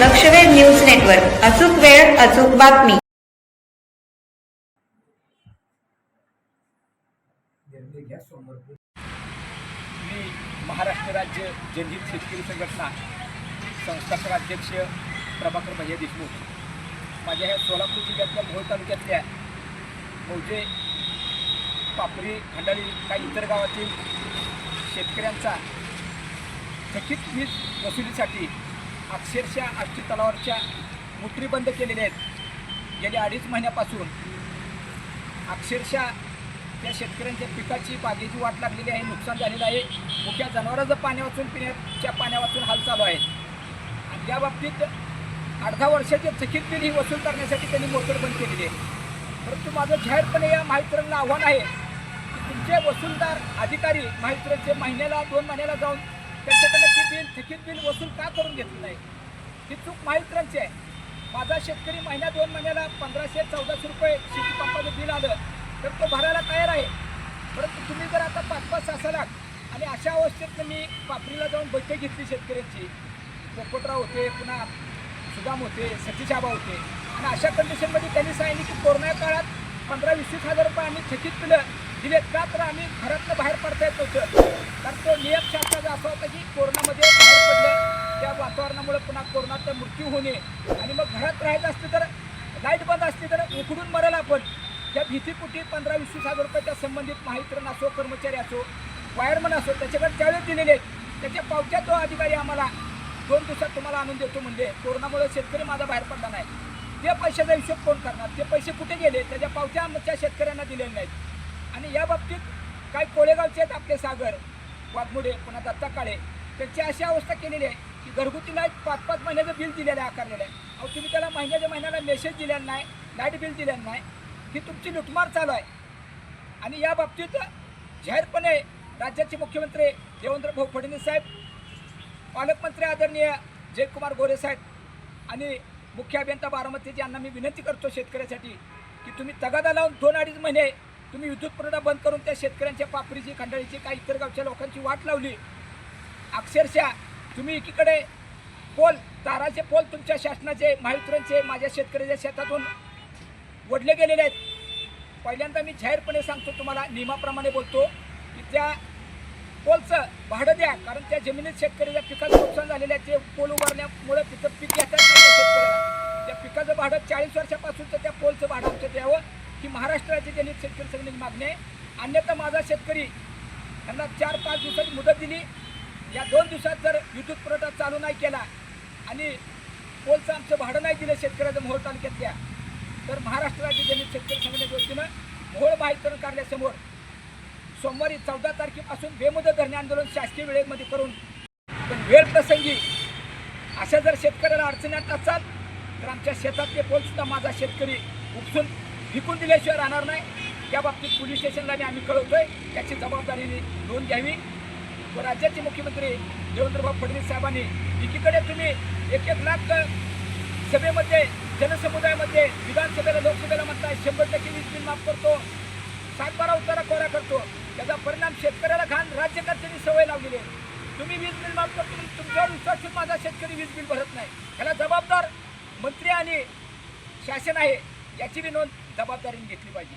लक्षवेध news network. अचूक वेळ अचूक बातमी. मी महाराष्ट्र राज्य जनहित शेतकरी संघटना संस्थापक अध्यक्ष प्रभाकर भैया देशमुख. माझ्या ह्या सोलापूर जिल्ह्यातल्या मोहोळ तालुक्यातल्या मौजे पापरी खंडाळी काही इतर गावातील शेतकऱ्यांचा थकीत वीज वसुलीसाठी अक्षरशः आष्टी तलावावरच्या मुठरी बंद केलेल्या आहेत. गेल्या अडीच महिन्यापासून अक्षरशः त्या शेतकऱ्यांच्या पिकाची बागेची वाट लागलेली आहे नुकसान झालेलं आहे. मुख्या जनावरांचं पाण्या वाचून पिण्याच्या पाण्या वाचून हाल चालू आहे आणि या बाबतीत अर्धा वर्षाचे थकीत बिल ही वसूल करण्यासाठी त्यांनी मोटर बंद केलेली आहे. परंतु माझं जाहीरपणे या माहितरांना आव्हान आहे की तुमचे वसूलदार अधिकारी माहितरांचे महिन्याला दोन महिन्याला जाऊन त्यांच्याकडनं ती बिल थकीत बिल वसूल का करून घेतलं नाही? ही चूक माहितरांची आहे. माझा शेतकरी महिन्या दोन महिन्याला पंधराशे चौदाशे रुपये शेती पंपाचं बिल आलं तर तो भरायला तयार आहे. परंतु तुम्ही जर आता पाच पाच सहा लाख आणि अशा अवस्थेत मी पापरीला जाऊन बैठक घेतली शेतकऱ्यांची. पोपटराव होते पुन्हा सुदाम होते सतीश आबा होते. आणि अशा कंडिशनमध्ये त्यांनी सांगितलं की कोरोना काळात पंधरा वीस हजार रुपये आम्ही थकीत बिलं दिलेत का? तर आम्ही घरातनं बाहेर पडता येत नव्हतं कारण तो नियम शासनाचा असा होता की कोरोनामध्ये बाहेर पडलं त्या वातावरणामुळे पुन्हा कोरोनाचा मृत्यू होणे आणि मग घरात राहायचं असतं तर लाइट बंद असली तर उकडून मरेल आपण. त्या भीतीपुटी पंधरा वीस वीस हजार रुपयाच्या संबंधित माहितरण असो कर्मचारी असो वायरमन असो त्याच्याकडे त्यावेळेस दिलेले आहेत. त्याच्या पावत्या तो अधिकारी आम्हाला दोन दिवसात तुम्हाला आणून देतो म्हणजे कोरोनामुळे शेतकरी माझा बाहेर पडला नाही. ते पैशाचा हिशोब कोण करणार? ते पैसे कुठे गेले? त्याच्या पावत्या आमच्या शेतकऱ्यांना दिलेल्या नाहीत. आणि या बाबतीत काही कोळेगावचे आहेत आपले सागर वाघमोडे पुन्हा दत्ता काळे त्यांची अशी अवस्था केलेली आहे. की घरगुतीला पाच पाच महिन्याचं बिल दिलेलं आहे आकारलेलं आहे अहो तुम्ही त्याला महिन्याच्या महिन्याला मेसेज दिलेला नाही लाइट बिल दिलेलं नाही. ही तुमची लुटमार चालू आहे. आणि या बाबतीत जाहीरपणे राज्याचे मुख्यमंत्री देवेंद्र भाऊ फडणवीस साहेब पालकमंत्री आदरणीय जयकुमार गोरे साहेब आणि मुख्य अभियंता बारामतीजी यांना मी विनंती करतो शेतकऱ्यासाठी की तुम्ही तगादा लावून दोन अडीच महिने तुम्ही विद्युत पुरवठा बंद करून त्या शेतकऱ्यांच्या पापरीची खंडाळीची काही इतर गावच्या लोकांची वाट लावली. अक्षरशः तुम्ही एकीकडे पोल ताराचे पोल तुमच्या शासनाचे माहितरांचे माझ्या शेतकऱ्याच्या शेतातून वडले गेलेले आहेत. पहिल्यांदा मी जाहीरपणे सांगतो तुम्हाला नियमाप्रमाणे बोलतो की त्या पोलचं भाडं द्या कारण त्या जमिनीत शेतकऱ्याच्या पिकाचं नुकसान झालेलं आहे. ते पोल उभारण्यामुळं तिथं पीक घेतात त्या शेतकऱ्याला? त्या पिकाचं भाडं चाळीस वर्षापासूनचं त्या पोलचं भाडं आमचं द्यावं की महाराष्ट्र राज्य जनित शेतकरी संघटनेची मागणी. आहे अन्यथा माझा शेतकरी त्यांना चार पाच दिवसाची मुदत दिली या दोन दिवसात जर विद्युत पुरवठा चालू नाही केला आणि पोलचं आमचं भाडं नाही दिलं शेतकऱ्याचं मोहोळ तालुक्यातल्या तर महाराष्ट्र राज्य जनित शेतकरी संघटनेच्या वतीनं मोहोळ बाहेरकरण कार्यालयासमोर सोमवारी चौदा तारखेपासून बेमुदत धरणे आंदोलन शासकीय वेळेमध्ये करून पण वेळ प्रसंगी अशा जर शेतकऱ्याला अडचणीत असाल तर आमच्या शेतातले पोलसुद्धा माझा शेतकरी उपसून विकून दिल्याशिवाय राहणार नाही. त्या बाबतीत पोलीस स्टेशनला आम्ही कळवतोय. त्याची जबाबदारी नोंद घ्यावी. व राज्याचे मुख्यमंत्री देवेंद्रभाऊ फडणवीस साहेबांनी एकीकडे तुम्ही एक एक लाख सभेमध्ये जनसमुदायामध्ये विधानसभेला लोकसभेला म्हणताय शंभर टक्के वीज बिल माफ करतो सातबारा उतारा कोरा करतो. त्याचा परिणाम शेतकऱ्याला घाण राज्यकर्त्यांनी सवय लावलेली आहे. तुम्ही वीज बिल माफ करतो तुमच्यावर विश्वास ठेवून माझा शेतकरी वीज बिल भरत नाही. ह्याला जबाबदार मंत्री आणि शासन आहे याची बी नोंद जबाबदारीने घेतली पाहिजे.